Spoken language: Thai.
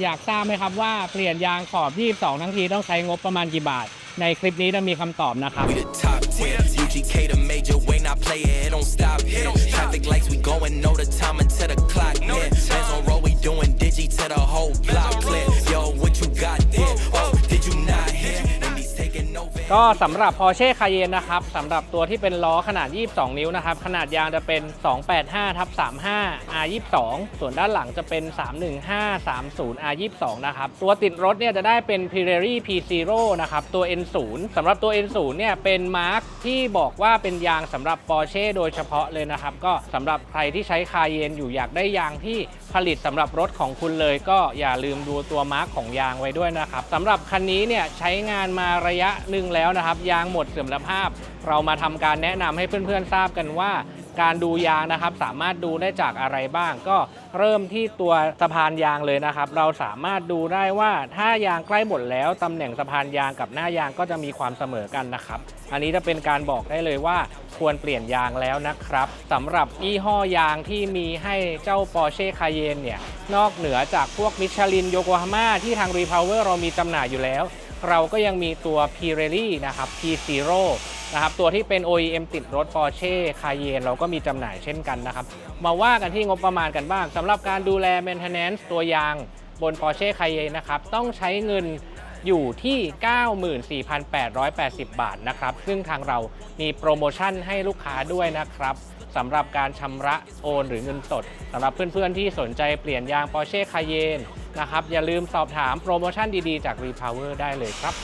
อยากทราบไหมครับว่าเปลี่ยนยางขอบ 22 ทั้งทีต้องใช้งบประมาณกี่บาท ในคลิปนี้จะมีคำตอบนะครับ We the top 10. UGK the major way not play it, it don't stop here. Traffic lights, we going, know the time until the clock near. Bands on road, we doing digi to the whole block ก็สำหรับ Porsche Cayenne นะครับสำหรับตัวที่เป็นล้อขนาด 22 นิ้วนะครับ ขนาดยางจะเป็น 285ทับ35 R22 ส่วนด้านหลังจะเป็น 315 30 R22 นะครับ ตัวติดรถเนี่ยจะได้เป็น Pirelli P0 นะครับ ตัว N0 สำหรับตัว N0 เนี่ยเป็นมาร์คที่บอกว่าเป็นยางสำหรับ Porsche โดยเฉพาะเลยนะครับ ก็สำหรับใครที่ใช้ Cayenne อยู่อยากได้ยางที่ผลิตสำหรับรถของคุณเลย ก็อย่าลืมดูตัวมาร์คของยางไว้ด้วยนะครับสำหรับคันนี้เนี่ยใช้งานมาระยะหนึ่งแล้วแล้วนะครับ ยางหมดเสื่อมสภาพ เรามาทำการแนะนำให้เพื่อนๆทราบกันว่า การดูยางนะครับ สามารถดูได้จากอะไรบ้าง ก็เริ่มที่ตัวสะพานยางเลยนะครับ เราสามารถดูได้ว่าถ้ายางใกล้หมดแล้วตำแหน่งสะพานยางกับหน้ายางก็จะมีความเสมอกันนะครับ อันนี้จะเป็นการบอกได้เลยว่าควรเปลี่ยนยางแล้วนะครับสำหรับยี่ห้อยางที่มีให้เจ้า Porsche Cayenne เนี่ยนอกเหนือจากพวกมิชลินโยโกฮาม่าที่ทาง Repower เรามีจำหน่ายอยู่แล้ว เราก็ยังมีตัว Pirelli นะครับ P0 นะครับตัวที่เป็น OEM ติดรถ Porsche Cayenne เราก็มีจำหน่ายเช่นกันนะครับ มาว่ากันที่งบประมาณกันบ้างสำหรับการดูแล Maintenance ตัวยางบน Porsche Cayenne นะครับ ต้องใช้เงินอยู่ที่ 94,880 บาทนะครับ ซึ่งทางเรามีโปรโมชั่นให้ลูกค้าด้วยนะครับสำหรับการชำระโอนหรือเงินสดสำหรับเพื่อนๆที่สนใจเปลี่ยนยาง Porsche Cayenne นะครับ อย่าลืมสอบถามโปรโมชั่นดีๆจาก Repower ได้เลยครับ